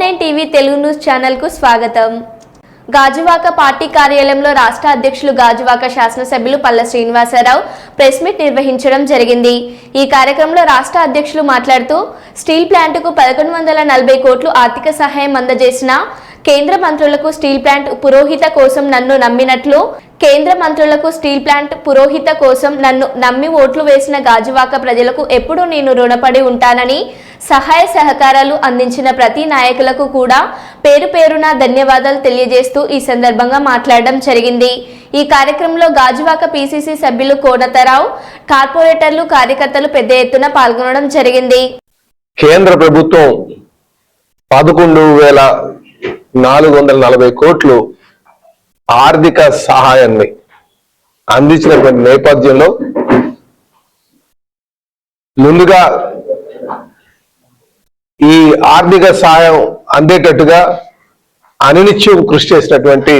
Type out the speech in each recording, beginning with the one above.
Nine TV Telugu news ఛానల్కు స్వాగతం. Gajuwaka party కార్యాలయంలో రాష్ట్ర అధ్యక్షులు గాజువాక శాసనసభ్యులు పల్ల శ్రీనివాసరావు ప్రెస్ మీట్ నిర్వహించడం జరిగింది. ఈ కార్యక్రమంలో రాష్ట్ర అధ్యక్షులు మాట్లాడుతూ స్టీల్ ప్లాంటుకు పదకొండు వందల నలభై కోట్లు ఆర్థిక సహాయం అందజేసిన కేంద్ర మంత్రులకు స్టీల్ ప్లాంట్ పురోహిత కోసం నన్ను నమ్మినట్లు కేంద్ర మంత్రులకు స్టీల్ ప్లాంట్ పురోహిత కోసం నన్ను నమ్మి ఓట్లు వేసిన గాజువాక ప్రజలకు ఎప్పుడూ నేను రుణపడి ఉంటానని సహాయ సహకారాలు అందించిన ప్రతి నాయకులకు కూడా పేరు పేరున ధన్యవాదాలు తెలియజేస్తూ ఈ సందర్భంగా మాట్లాడడం జరిగింది. ఈ కార్యక్రమంలో గాజువాక పీసీసీ సభ్యులు కోనతరావు కార్పొరేటర్లు కార్యకర్తలు పెద్ద ఎత్తున పాల్గొనడం జరిగింది. కేంద్ర ప్రభుత్వం పదకొండు వేల నాలుగు వందల నలభై కోట్లు ఆర్థిక సహాయాన్ని అందించినటువంటి నేపథ్యంలో ముందుగా ఈ ఆర్థిక సహాయం అందేటట్టుగా అనినిత్యం కృషి చేసినటువంటి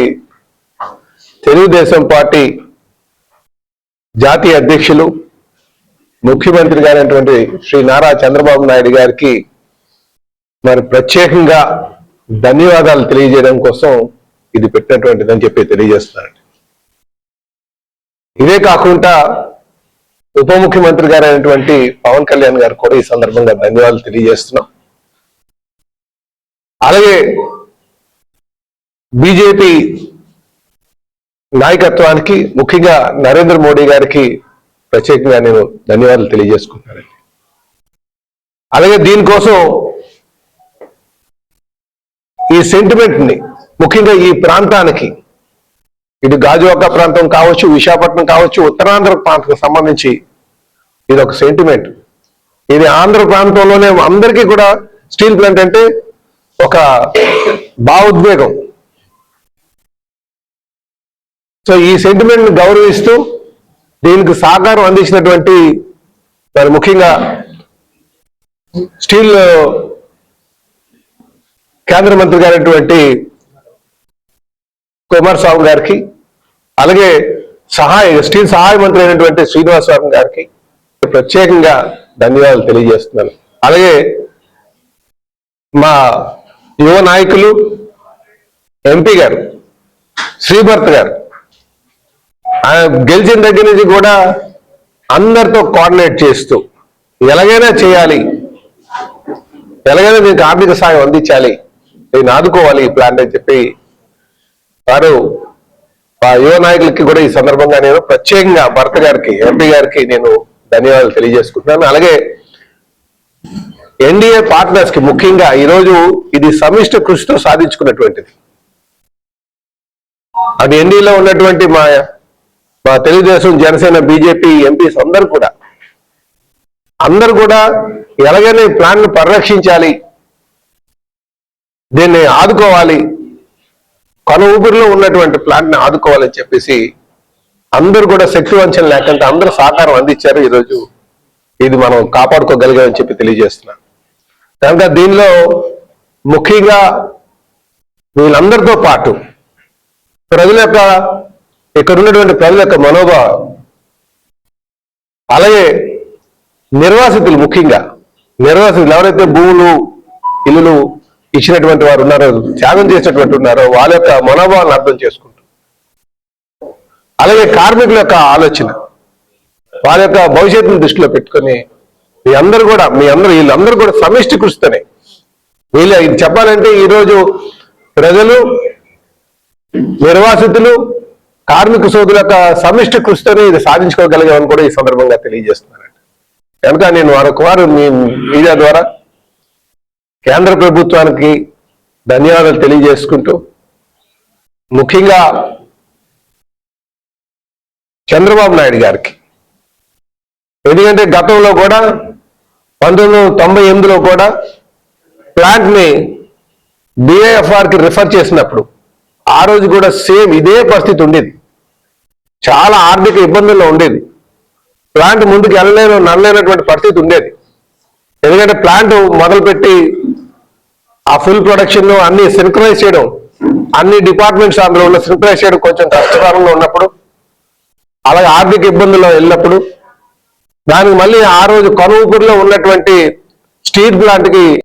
తెలుగుదేశం పార్టీ జాతీయ అధ్యక్షులు ముఖ్యమంత్రి గారైనటువంటి శ్రీ నారా చంద్రబాబు నాయుడు గారికి మరి ప్రత్యేకంగా ధన్యవాదాలు తెలియజేయడం కోసం ఇది పెట్టినటువంటిదని చెప్పి తెలియజేస్తున్నారండి ఇదే కాకుండా ఉప ముఖ్యమంత్రి గారైనటువంటి పవన్ కళ్యాణ్ గారు కూడా ఈ సందర్భంగా ధన్యవాదాలు తెలియజేస్తున్నాం. అలాగే బీజేపీ నాయకత్వానికి ముఖ్యంగా నరేంద్ర మోడీ గారికి ప్రత్యేకంగా నేను ధన్యవాదాలు తెలియజేసుకుంటానండి అలాగే దీనికోసం ఈ సెంటిమెంట్ని ముఖ్యంగా ఈ ప్రాంతానికి ఇటు గాజువాక ప్రాంతం కావచ్చు విశాఖపట్నం కావచ్చు ఉత్తరాంధ్ర ప్రాంతానికి సంబంధించి ఇది ఒక సెంటిమెంట్ ఇది ఆంధ్ర ప్రాంతంలోనే అందరికీ కూడా స్టీల్ ప్లాంట్ అంటే ఒక భావోద్వేగం. సో ఈ సెంటిమెంట్ని గౌరవిస్తూ దీనికి సహకారం అందించినటువంటి మరి ముఖ్యంగా స్టీల్ కేంద్ర మంత్రి గారైనటువంటి కుమారస్వామి గారికి అలాగే సహాయ స్టీల్ సహాయ మంత్రి అయినటువంటి శ్రీనివాసరావు గారికి ప్రత్యేకంగా ధన్యవాదాలు తెలియజేస్తున్నాను. అలాగే మా యువ నాయకులు ఎంపీ గారు శ్రీభర్త్ గారు. గెలిచిన దగ్గర నుంచి కూడా అందరితో కోఆర్డినేట్ చేస్తూ ఎలాగైనా చేయాలి. ఎలాగైనా మీకు ఆర్థిక సాయం అందించాలి. నేను ఆదుకోవాలి ఈ ప్లాంట్ అని చెప్పి వారు ఆ యువ నాయకులకి కూడా ఈ సందర్భంగా నేను ప్రత్యేకంగా భర్త గారికి ఎంపీ గారికి నేను ధన్యవాదాలు తెలియజేసుకుంటున్నాను. అలాగే ఎన్డీఏ పార్ట్నర్స్కి ముఖ్యంగా ఈరోజు ఇది సమిష్టి కృషితో సాధించుకున్నటువంటిది. అది ఎన్డీలో ఉన్నటువంటి మా మా తెలుగుదేశం జనసేన బీజేపీ ఎంపీస్ అందరూ కూడా అందరూ కూడా ఎలాగైనా ఈ ప్లాన్ను పరిరక్షించాలి దీన్ని ఆదుకోవాలి కొన ఊపిరిలో ఉన్నటువంటి ప్లాంట్ని ఆదుకోవాలని చెప్పేసి అందరూ కూడా శక్తి వంచన లేకుండా అందరూ సహకారం అందించారు ఈరోజు. ఇది మనం కాపాడుకోగలిగామని చెప్పి తెలియజేస్తున్నాను. కనుక దీనిలో ముఖ్యంగా వీళ్ళందరితో పాటు ప్రజల యొక్క ఇక్కడ ఉన్నటువంటి ప్రజల యొక్క మనోభావం అలాగే నిర్వాసితులు ముఖ్యంగా నిర్వాసితులు ఎవరైతే భూములు ఇల్లులు ఇచ్చినటువంటి వారు ఉన్నారో త్యాగం చేసినటువంటి ఉన్నారో వాళ్ళ యొక్క మనోభావాలను అర్థం చేసుకుంటూ అలాగే కార్మికుల యొక్క ఆలోచన వాళ్ళ యొక్క భవిష్యత్తును దృష్టిలో పెట్టుకొని మీ అందరూ కూడా మీ అందరూ వీళ్ళందరూ కూడా సమిష్టి కృషితోనే. వీళ్ళు ఇది చెప్పాలంటే ఈరోజు ప్రజలు నిర్వాసితులు కార్మిక సోదరుల యొక్క సమిష్టి కృషితోనే ఇది సాధించుకోగలిగామని కూడా ఈ సందర్భంగా తెలియజేస్తున్నానండి కనుక నేను మరొకవారు మీ మీడియా ద్వారా కేంద్ర ప్రభుత్వానికి ధన్యవాదాలు తెలియజేసుకుంటూ ముఖ్యంగా చంద్రబాబు నాయుడు గారికి. ఎందుకంటే గతంలో కూడా పంతొమ్మిది వందల తొంభై ఎనిమిదిలో కూడా ప్లాంట్ని ని రిఫర్ చేసినప్పుడు ఆ రోజు కూడా సేమ్ ఇదే పరిస్థితి ఉండేది. చాలా ఆర్థిక ఇబ్బందుల్లో ఉండేది. ప్లాంట్ ముందుకు వెళ్ళలేను నడలేనటువంటి పరిస్థితి ఉండేది. ఎందుకంటే ప్లాంట్ మొదలుపెట్టి ఆ ఫుల్ ప్రొడక్షన్ అన్ని సింక్రనైజ్ చేయడం అన్ని డిపార్ట్మెంట్స్ అందులో ఉన్న సింక్రనైజ్ చేయడం కొంచెం కష్టతరంలో ఉన్నప్పుడు అలాగే ఆర్థిక ఇబ్బందుల్లో వెళ్ళినప్పుడు దానికి మళ్ళీ ఆ రోజు కనువుకూరులో ఉన్నటువంటి స్టీల్ ప్లాంట్కి